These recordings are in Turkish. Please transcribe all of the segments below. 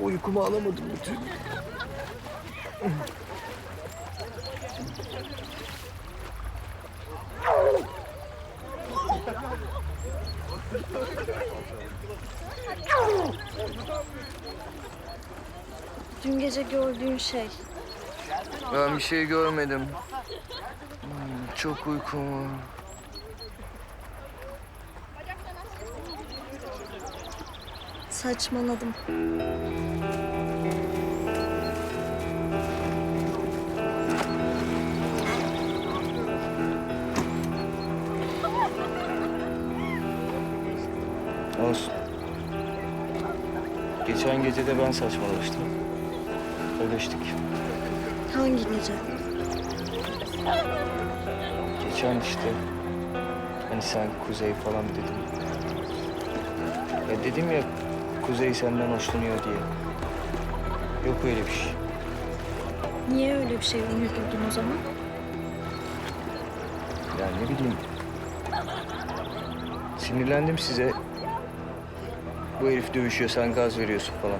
Uykumu alamadım bütün. Dün gece gördüğün şey. Ben bir şey görmedim. Hmm, Çok uykum var. Saçmaladım. Olsun. Geçen gece de ben saçmalamıştım. Öleştik. Hangi gece? Geçen işte. Hani sen Kuzey falan dedim. Ya dedim ya Kuzey senden hoşlanıyor diye. Yok öyle bir şey. Niye öyle bir şey uydurdun o zaman? Yani ne bileyim. Sinirlendim size. Bu herif dövüşüyor, sen gaz veriyorsun falan.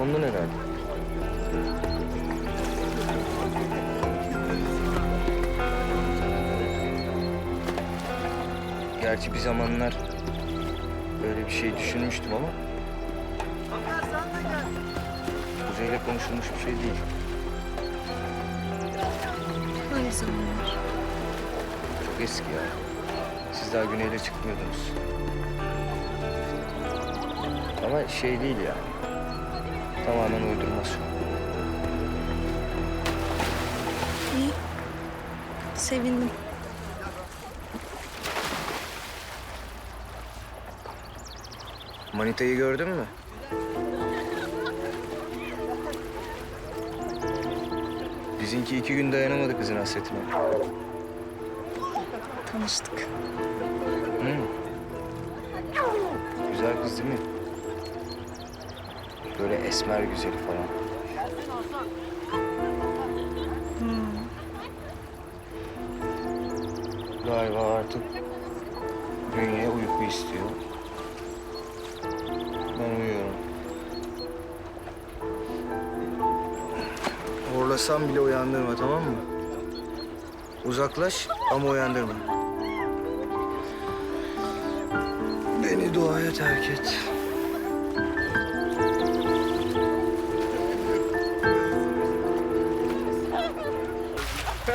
Ondan herhalde. Gerçi bir zamanlar böyle bir şey düşünmüştüm ama... Kuzey'le konuşulmuş bir şey değil. Hangi zamanlar? Çok eski ya. Siz daha güneyde çıkmıyordunuz. Ama şey değil yani. Tamamen uydurması. İyi. Sevindim. Manitayı gördün mü? Bizimki iki gün dayanamadı kızın hasretine. Tanıştık. Hı. Güzel kız değil mi? Böyle esmer güzeli falan. Galiba artık bünye uyku istiyor. Ben uyuyorum. Horlasam bile uyandırma tamam mı? Uzaklaş ama uyandırma. Beni duaya terk et.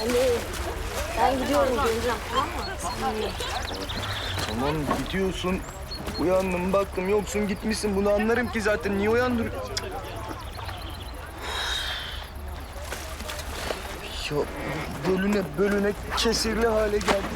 Ali. Ben gidiyorum geleceğim tamam mı? Tamam gidiyorsun. Uyandım baktım yoksun gitmişsin. Bunu anlarım ki zaten. Niye uyandır? Ya bölüne bölüne kesirli hale geldi.